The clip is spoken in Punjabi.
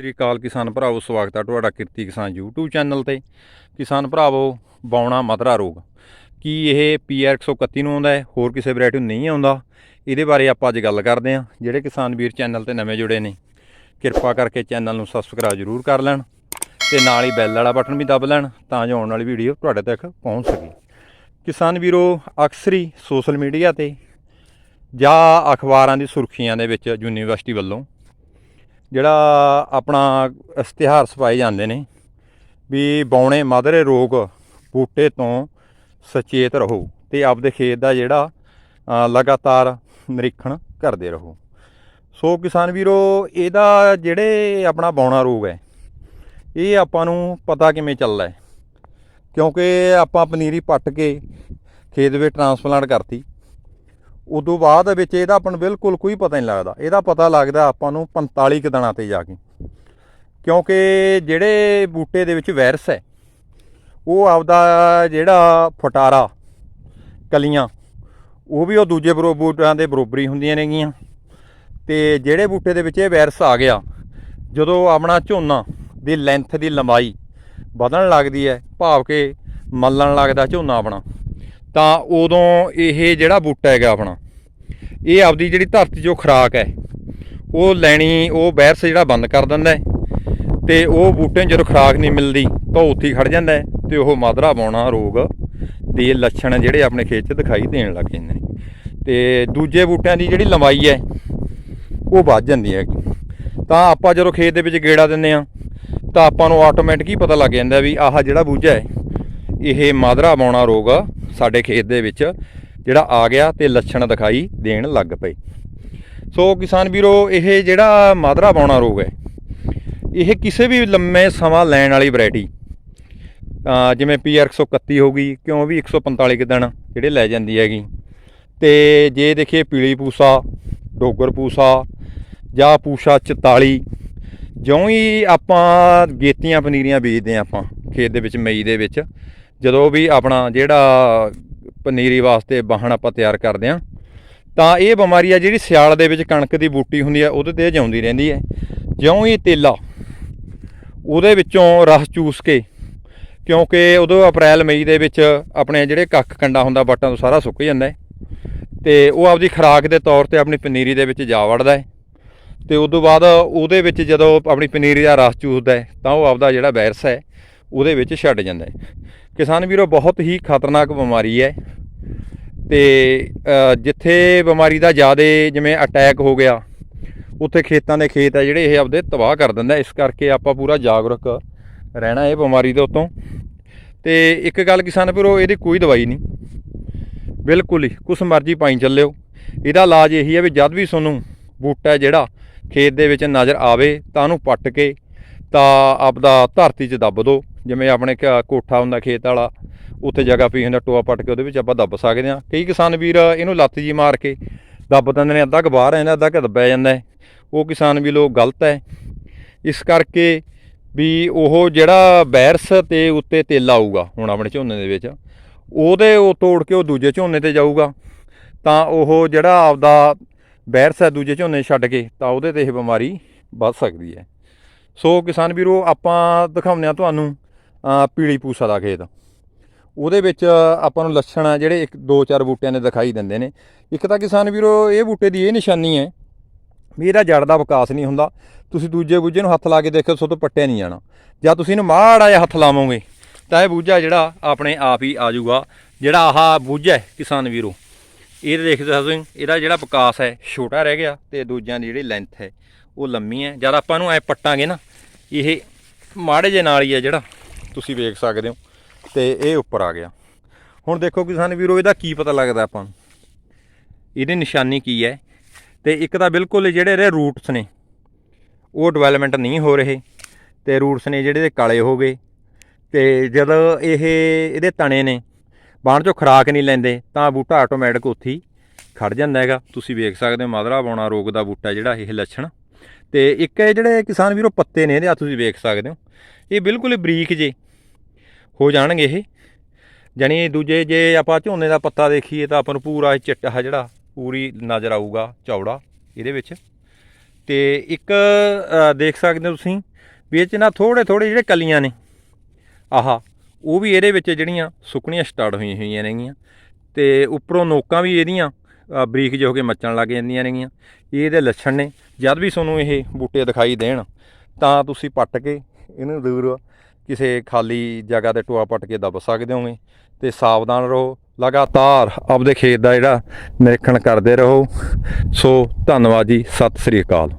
ਸ੍ਰੀ ਅਕਾਲ ਕਿਸਾਨ ਭਰਾਵੋ, ਸਵਾਗਤ ਹੈ ਤੁਹਾਡਾ ਕਿਰਤੀ ਕਿਸਾਨ YouTube ਚੈਨਲ ਤੇ। ਕਿਸਾਨ ਭਰਾਵੋ, ਬੌਣਾ ਮਧਰਾ ਰੋਗ। ਕੀ ਇਹ PR 131 ਨੂੰ ਆਉਂਦਾ ਹੈ? ਹੋਰ ਕਿਸੇ ਵੈਰਾਈਟੀ ਨੂੰ ਨਹੀਂ ਆਉਂਦਾ? ਇਹਦੇ ਬਾਰੇ ਆਪਾਂ ਅੱਜ ਗੱਲ ਕਰਦੇ ਹਾਂ। ਜਿਹੜੇ ਕਿਸਾਨ ਵੀਰ ਚੈਨਲ ਤੇ ਨਵੇਂ ਜੁੜੇ ਨੇ, ਕਿਰਪਾ ਕਰਕੇ ਚੈਨਲ ਨੂੰ ਸਬਸਕ੍ਰਾਈਬ ਜ਼ਰੂਰ ਕਰ ਲੈਣ ਤੇ ਨਾਲ ਹੀ ਬੈਲ ਵਾਲਾ ਬਟਨ ਵੀ ਦਬ ਲੈਣ ਤਾਂ ਜੋ ਆਉਣ ਵਾਲੀ ਵੀਡੀਓ ਤੁਹਾਡੇ ਤੱਕ ਪਹੁੰਚ ਸਕੇ। ਕਿਸਾਨ ਵੀਰੋ, ਅਕਸਰ ਹੀ ਸੋਸ਼ਲ ਮੀਡੀਆ ਤੇ ਜਾਂ ਅਖਬਾਰਾਂ ਦੀ ਸੁਰਖੀਆਂ ਦੇ ਵਿੱਚ ਯੂਨੀਵਰਸਿਟੀ ਵੱਲੋਂ ਜਿਹੜਾ ਆਪਣਾ ਇਸ਼ਤਿਹਾਰ ਛਪਾਏ ਜਾਂਦੇ ਨੇ ਵੀ ਬੌਣੇ ਮਾਦਰੇ ਰੋਗ ਬੂਟੇ ਤੋਂ ਸੁਚੇਤ ਰਹੋ ਤੇ ਆਪਦੇ ਖੇਤ ਦਾ ਜਿਹੜਾ ਲਗਾਤਾਰ ਨਿਰੀਖਣ ਕਰਦੇ ਰਹੋ। ਸੋ ਕਿਸਾਨ ਵੀਰੋ, ਇਹਦਾ ਜਿਹੜੇ ਆਪਣਾ ਬੌਣਾ ਰੋਗ ਹੈ, ਇਹ ਆਪਾਂ ਨੂੰ ਪਤਾ ਕਿਵੇਂ ਚੱਲਦਾ ਕਿਉਂਕਿ ਆਪਾਂ ਪਨੀਰੀ ਪੱਟ ਕੇ ਖੇਤ ਵਿੱਚ ਟਰਾਂਸਪਲਾਂਟ ਕਰਤੀ ਉਦੋਂ ਬਾਅਦ ਵਿੱਚ ਇਹਦਾ ਆਪਾਂ ਨੂੰ ਬਿਲਕੁਲ ਕੋਈ ਪਤਾ ਨਹੀਂ ਲੱਗਦਾ। ਇਹਦਾ ਪਤਾ ਲੱਗਦਾ ਆਪਾਂ ਨੂੰ 45 ਕੁ ਦਿਨਾਂ ਤੇ ਜਾ ਕੇ। ਕਿਉਂਕਿ ਜਿਹੜੇ ਬੂਟੇ ਦੇ ਵਿੱਚ ਵਾਇਰਸ ਹੈ, ਉਹ ਆਪਦਾ ਜਿਹੜਾ ਫਟਾਰਾ, ਕਲੀਆਂ, ਉਹ ਵੀ ਉਹ ਦੂਜੇ ਬਰੋ, ਬੂਟਿਆਂ ਦੇ ਬਰੋਬਰੀ ਹੁੰਦੀਆਂ ਨੇਗੀਆਂ। ਤੇ ਜਿਹੜੇ ਬੂਟੇ ਦੇ ਵਿੱਚ ਇਹ ਵਾਇਰਸ ਆ ਗਿਆ, ਜਦੋਂ ਆਪਣਾ ਝੋਨਾ ਦੀ ਲੈਂਥ ਦੀ ਲੰਬਾਈ ਵਧਣ ਲੱਗਦੀ ਹੈ, ਭਾਵ ਕਿ ਮੱਲਣ ਲੱਗਦਾ ਝੋਨਾ ਆਪਣਾ। ਤਾਂ ਉਦੋਂ ਇਹ ਜਿਹੜਾ ਬੂਟਾ ਹੈਗਾ ਆਪਣਾ, ਇਹ ਆਪਦੀ ਜਿਹੜੀ ਧਰਤੀ ਜੋ ਖੁਰਾਕ ਹੈ। ਉਹ ਲੈਣੀ, ਉਹ ਵਾਇਰਸ ਜਿਹੜਾ ਬੰਦ ਕਰ ਦਿੰਦਾ ਹੈ ਤੇ ਉਹ ਬੂਟੇ ਜਦੋਂ ਖੁਰਾਕ ਨਹੀਂ ਮਿਲਦੀ ਤਾਂ ਉਹ ਉੱਥੇ ਹੀ ਖੜ ਜਾਂਦਾ ਹੈ ਤੇ ਉਹ ਮਾਦਰਾ ਪਾਉਣਾ ਰੋਗ ਦੇ ਲੱਛਣ ਜਿਹੜੇ ਆਪਣੇ ਖੇਤ 'ਚ ਦਿਖਾਈ ਦੇਣ ਲੱਗ ਜਾਂਦੇ ਨੇ। ਤੇ ਦੂਜੇ ਬੂਟਿਆਂ ਦੀ ਜਿਹੜੀ ਲੰਬਾਈ ਹੈ, ਉਹ ਵੱਧ ਜਾਂਦੀ ਹੈ ਤਾਂ ਆਪਾਂ ਜਦੋਂ ਖੇਤ ਦੇ ਵਿੱਚ ਗੇੜਾ ਦਿੰਦੇ ਆ ਤਾਂ ਆਪਾਂ ਨੂੰ ਆਟੋਮੈਟਿਕ ਹੀ ਪਤਾ ਲੱਗ ਜਾਂਦਾ ਵੀ ਆਹ ਜਿਹੜਾ ਬੂਝਾ ਹੈ ਇਹ ਮਾਦਰਾ ਪਾਉਣਾ ਰੋਗ ਸਾਡੇ ਖੇਤ ਦੇ ਵਿੱਚ ਜਿਹੜਾ ਆ ਗਿਆ ਤੇ ਲੱਛਣ ਦਿਖਾਈ ਦੇਣ ਲੱਗ ਪਏ। ਸੋ ਕਿਸਾਨ ਵੀਰੋ, ਇਹ ਜਿਹੜਾ ਮਾਦਰਾ ਪਾਉਣਾ ਰੋਗ ਹੈ, ਇਹ ਕਿਸੇ ਵੀ ਲੰਮੇ ਸਮਾਂ ਲੈਣ ਵਾਲੀ ਵੈਰਾਈਟੀ ਜਿਵੇਂ PR 131 ਹੋ ਗਈ, ਕਿਉਂ ਵੀ 145 ਕੁ ਦਿਨ ਜਿਹੜੇ ਲੈ ਜਾਂਦੀ ਹੈਗੀ। ਤੇ ਜੇ ਦੇਖੀਏ ਪੀਲੀ ਪੂਸਾ, ਡੋਗਰ ਪੂਸਾ ਜਾਂ ਪੂਸਾ 44 ਜਿਉਂ ਹੀ ਆਪਾਂ ਗੇਤੀਆਂ ਪਨੀਰੀਆਂ ਬੀਜਦੇ ਹਾਂ ਆਪਾਂ ਖੇਤ ਦੇ ਵਿੱਚ ਮਈ ਦੇ ਵਿੱਚ ਜਦੋਂ ਵੀ ਆਪਣਾ ਜਿਹੜਾ ਪਨੀਰੀ ਵਾਸਤੇ ਬਾਹਣ ਆਪਾਂ ਤਿਆਰ ਕਰਦੇ ਹਾਂ, ਤਾਂ ਇਹ ਬਿਮਾਰੀ ਆ ਜਿਹੜੀ ਸਿਆਲ ਦੇ ਵਿੱਚ ਕਣਕ ਦੀ ਬੂਟੀ ਹੁੰਦੀ ਆ, ਉਹਦੇ ਤੇ ਜਾਉਂਦੀ ਰਹਿੰਦੀ ਹੈ। ਜਿਉਂ ਹੀ ਤੇਲਾ ਉਹਦੇ ਵਿੱਚੋਂ ਰਸ ਚੂਸ ਕੇ, ਕਿਉਂਕਿ ਉਦੋਂ ਅਪ੍ਰੈਲ, ਮਈ ਦੇ ਵਿੱਚ ਆਪਣੇ ਜਿਹੜੇ ਕੱਖ ਕੰਡਾ ਹੁੰਦਾ ਬਟਾਂ ਤੋਂ ਸਾਰਾ ਸੁੱਕ ਜਾਂਦਾ ਹੈ। ਤੇ ਉਹ ਆਪਦੀ ਖੁਰਾਕ ਦੇ ਤੌਰ ਤੇ ਆਪਣੀ ਪਨੀਰੀ ਦੇ ਵਿੱਚ ਜਾ ਵੜਦਾ ਹੈ। ਤੇ ਉਸ ਤੋਂ ਬਾਅਦ ਉਹਦੇ ਵਿੱਚ ਜਦੋਂ ਆਪਣੀ ਪਨੀਰੀ ਦਾ ਰਸ ਚੂਸਦਾ ਹੈ, ਤਾਂ ਉਹ ਆਪਦਾ ਜਿਹੜਾ ਵਾਇਰਸ ਹੈ, ਉਹਦੇ ਵਿੱਚ ਛੱਡ ਜਾਂਦਾ ਹੈ। ਕਿਸਾਨ ਵੀਰੋ, ਬਹੁਤ ਹੀ ਖਤਰਨਾਕ ਬਿਮਾਰੀ ਹੈ। ਤੇ ਜਿੱਥੇ ਬਿਮਾਰੀ ਦਾ ਜ਼ਿਆਦਾ ਜਿਵੇਂ ਅਟੈਕ ਹੋ ਗਿਆ, ਉੱਥੇ ਖੇਤਾਂ ਦੇ ਖੇਤ ਆ ਜਿਹੜੇ ਇਹ ਆਪਦੇ ਤਬਾਹ ਕਰ ਦਿੰਦਾ ਇਸ ਕਰਕੇ ਆਪਾਂ ਪੂਰਾ ਜਾਗਰੂਕ ਰਹਿਣਾ ਇਹ ਬਿਮਾਰੀ ਦੇ ਉੱਤੋਂ। ਤੇ ਇੱਕ ਗੱਲ ਕਿਸਾਨ ਵੀਰੋ, ਇਹਦੀ ਕੋਈ ਦਵਾਈ ਨਹੀਂ। ਬਿਲਕੁਲ ਹੀ, ਕੁਛ ਮਰਜ਼ੀ ਪਾਈ ਚੱਲਿਓ। ਇਹਦਾ ਇਲਾਜ ਇਹੀ ਹੈ ਵੀ ਜਦ ਵੀ ਤੁਹਾਨੂੰ ਬੂਟਾ ਜਿਹੜਾ ਖੇਤ ਦੇ ਵਿੱਚ ਨਜ਼ਰ ਆਵੇ, ਤਾਂ ਉਹਨੂੰ ਪੱਟ ਕੇ ਤਾਂ ਆਪਦਾ ਧਰਤੀ 'ਚ ਦੱਬ ਦਿਓ। ਜਿਵੇਂ ਆਪਣੇ ਕ- ਕੋਠਾ ਹੁੰਦਾ ਖੇਤ ਵਾਲਾ, ਉੱਥੇ ਜਗ੍ਹਾ ਪਈ ਹੁੰਦਾ, ਟੋਆ ਪੱਟ ਕੇ ਉਹਦੇ ਵਿੱਚ ਆਪਾਂ ਦੱਬ ਸਕਦੇ ਹਾਂ। ਕਈ ਕਿਸਾਨ ਵੀਰ ਇਹਨੂੰ ਲੱਤ ਜੀ ਮਾਰ ਕੇ ਦੱਬ ਦਿੰਦੇ ਨੇ, ਅੱਧਾ ਕੁ ਬਾਹਰ ਰਹਿੰਦਾ, ਅੱਧਾ ਕੁ ਦੱਬਿਆ ਜਾਂਦਾ ਉਹ ਕਿਸਾਨ ਵੀ ਲੋਕ ਗਲਤ ਹੈ। ਇਸ ਕਰਕੇ ਵੀ ਉਹ ਜਿਹੜਾ ਵਾਇਰਸ ਤੇ ਉੱਤੇ ਤੇਲ ਆਊਗਾ, ਹੁਣ ਆਪਣੇ ਝੋਨੇ ਦੇ ਵਿੱਚ, ਉਹਦੇ ਉਹ ਤੋੜ ਕੇ ਉਹ ਦੂਜੇ ਝੋਨੇ ਤੇ ਜਾਊਗਾ। ਤਾਂ ਉਹ ਜਿਹੜਾ ਆਪਦਾ ਵਾਇਰਸ ਹੈ ਦੂਜੇ ਝੋਨੇ ਛੱਡ ਕੇ, ਤਾਂ ਉਹਦੇ ਤੇ ਇਹ ਬਿਮਾਰੀ ਵੱਧ ਸਕਦੀ ਹੈ। ਸੋ ਕਿਸਾਨ ਵੀਰੋ, ਆਪਾਂ ਦਿਖਾਉਂਦੇ ਆ ਤੁਹਾਨੂੰ ਪੀਲੀ ਪੂਸਾ ਦਾ ਖੇਤ। ਉਹਦੇ ਵਿੱਚ ਆਪਾਂ ਨੂੰ ਲੱਛਣ ਆ ਜਿਹੜੇ ਇੱਕ, ਦੋ, ਚਾਰ ਬੂਟਿਆਂ ਦੇ ਦਿਖਾਈ ਦਿੰਦੇ ਨੇ। ਇੱਕ ਤਾਂ ਕਿਸਾਨ ਵੀਰੋ, ਇਹ ਬੂਟੇ ਦੀ ਇਹ ਨਿਸ਼ਾਨੀ ਹੈ ਵੀ ਇਹਦਾ ਜੜ ਦਾ ਵਿਕਾਸ ਨਹੀਂ ਹੁੰਦਾ। ਤੁਸੀਂ ਦੂਜੇ ਬੂਝੇ ਨੂੰ ਹੱਥ ਲਾ ਕੇ ਦੇਖੋ ਸੋ ਤੋਂ ਪੱਟਿਆ ਨਹੀਂ ਜਾਣਾ। ਜਾਂ ਤੁਸੀਂ ਇਹਨੂੰ ਮਾੜਾ ਜਿਹਾ ਹੱਥ ਲਾਵੋਗੇ, ਤਾਂ ਇਹ ਬੂਝਾ ਜਿਹੜਾ ਆਪਣੇ ਆਪ ਹੀ ਆ ਜਾਊਗਾ। ਜਿਹੜਾ ਆਹ ਬੂਝਾ ਹੈ ਕਿਸਾਨ ਵੀਰੋ, ਇਹ ਦੇਖਦੇ ਸਕਦੇ ਹੋ ਇਹਦਾ ਜਿਹੜਾ ਵਿਕਾਸ ਹੈ, ਛੋਟਾ ਰਹਿ ਗਿਆ ਤੇ ਦੂਜਿਆਂ ਦੀ ਜਿਹੜੀ ਲੈਂਥ ਹੈ ਉਹ ਲੰਮੀ ਹੈ। ਜਦ ਆਪਾਂ ਨੂੰ ਐ ਪੱਟਾਂਗੇ ਨਾ, ਇਹ ਮਾੜੇ ਜੇ ਨਾਲ ਹੀ ਹੈ ਜਿਹੜਾ ਤੁਸੀਂ ਵੇਖ ਸਕਦੇ ਹੋ। ਤੇ ਇਹ ਉੱਪਰ ਆ ਗਿਆ। ਹੁਣ ਦੇਖੋ ਕਿਸਾਨ ਵੀਰੋ ਇਹਦਾ ਕੀ ਪਤਾ ਲੱਗਦਾ ਆਪਾਂ ਨੂੰ। ਇਹਦੀ ਨਿਸ਼ਾਨੀ ਕੀ ਹੈ। ਤੇ ਇੱਕ ਤਾਂ ਬਿਲਕੁਲ ਜਿਹੜੇ ਇਹਦੇ ਰੂਟਸ ਨੇ, ਉਹ ਡਿਵੈਲਪਮੈਂਟ ਨਹੀਂ ਹੋ ਰਹੇ। ਤੇ ਰੂਟਸ ਨੇ ਜਿਹੜੇ ਇਹ ਕਾਲੇ ਹੋ ਗਏ। ਤੇ ਜਦੋਂ ਇਹ ਇਹਦੇ ਤਣੇ ਨੇ ਬਾਣ ਚੋਂ ਖੁਰਾਕ ਨਹੀਂ ਲੈਂਦੇ, ਤਾਂ ਬੂਟਾ ਆਟੋਮੈਟਿਕ ਉੱਥੇ ਹੀ ਖੜ ਜਾਂਦਾ ਹੈਗਾ। ਤੁਸੀਂ ਵੇਖ ਸਕਦੇ ਹੋ, ਮਾਦਰਾ ਬੌਣਾ ਰੋਗ ਦਾ ਬੂਟਾ ਜਿਹੜਾ ਇਹ ਲੱਛਣ। ਤੇ ਇੱਕ ਇਹ ਜਿਹੜੇ ਕਿਸਾਨ ਵੀਰੋ ਪੱਤੇ ਨੇ ਇਹਦੇ ਆ ਤੁਸੀਂ ਵੇਖ ਸਕਦੇ ਹੋ। ਇਹ ਬਿਲਕੁਲ ਹੀ ਬਰੀਕ ਜੇ ਹੋ ਜਾਣਗੇ ਇਹ। ਜਾਣੀ ਦੂਜੇ ਜੇ ਆਪਾਂ ਝੋਨੇ ਦਾ ਪੱਤਾ ਦੇਖੀਏ ਤਾਂ ਆਪਾਂ ਨੂੰ ਪੂਰਾ ਇਹ ਚਿੱਟਾ ਜਿਹੜਾ ਪੂਰੀ ਨਜ਼ਰ ਆਊਗਾ ਚੌੜਾ ਇਹਦੇ ਵਿੱਚ। ਤੇ ਇੱਕ ਦੇਖ ਸਕਦੇ ਹੋ ਤੁਸੀਂ ਵੀ ਇਹ ਚ ਨਾ ਥੋੜੇ ਥੋੜੇ ਜਿਹੜੇ ਕਲੀਆਂ ਨੇ, ਆਹਾ, ਉਹ ਵੀ ਇਹਦੇ ਵਿੱਚ ਜਿਹੜੀਆਂ ਸੁੱਕਣੀਆਂ ਸਟਾਰਟ ਹੋਈਆਂ ਹੋਈਆਂ ਨੇਗੀਆਂ। ਤੇ ਉੱਪਰੋਂ ਨੋਕਾਂ ਵੀ ਇਹਦੀਆਂ ਬਰੀਕ ਜਿਹੇ ਹੋ ਕੇ ਮੱਚਣ ਲੱਗ ਜਾਂਦੀਆਂ ਨੇਗੀਆਂ। ਇਹ ਇਹਦੇ ਲੱਛਣ ਨੇ। ਜਦ ਵੀ ਤੁਹਾਨੂੰ ਇਹ ਬੂਟੇ ਦਿਖਾਈ ਦੇਣ, ਤਾਂ ਤੁਸੀਂ ਪੱਟ ਕੇ ਇਹਨੂੰ ਦੂਰ ਕਿਸੇ ਖਾਲੀ ਜਗ੍ਹਾ ਤੇ ਟੋਆ ਪੱਟ ਕੇ ਦੱਬ ਸਕਦੇ ਹੋਗੇ ਤੇ ਸਾਵਧਾਨ ਰਹੋ। ਲਗਾਤਾਰ ਆਪਦੇ ਖੇਤ ਦਾ ਜਿਹੜਾ ਨਿਰੀਖਣ ਕਰਦੇ ਰਹੋ। ਸੋ ਧੰਨਵਾਦ ਜੀ। ਸਤਿ ਸ੍ਰੀ ਅਕਾਲ।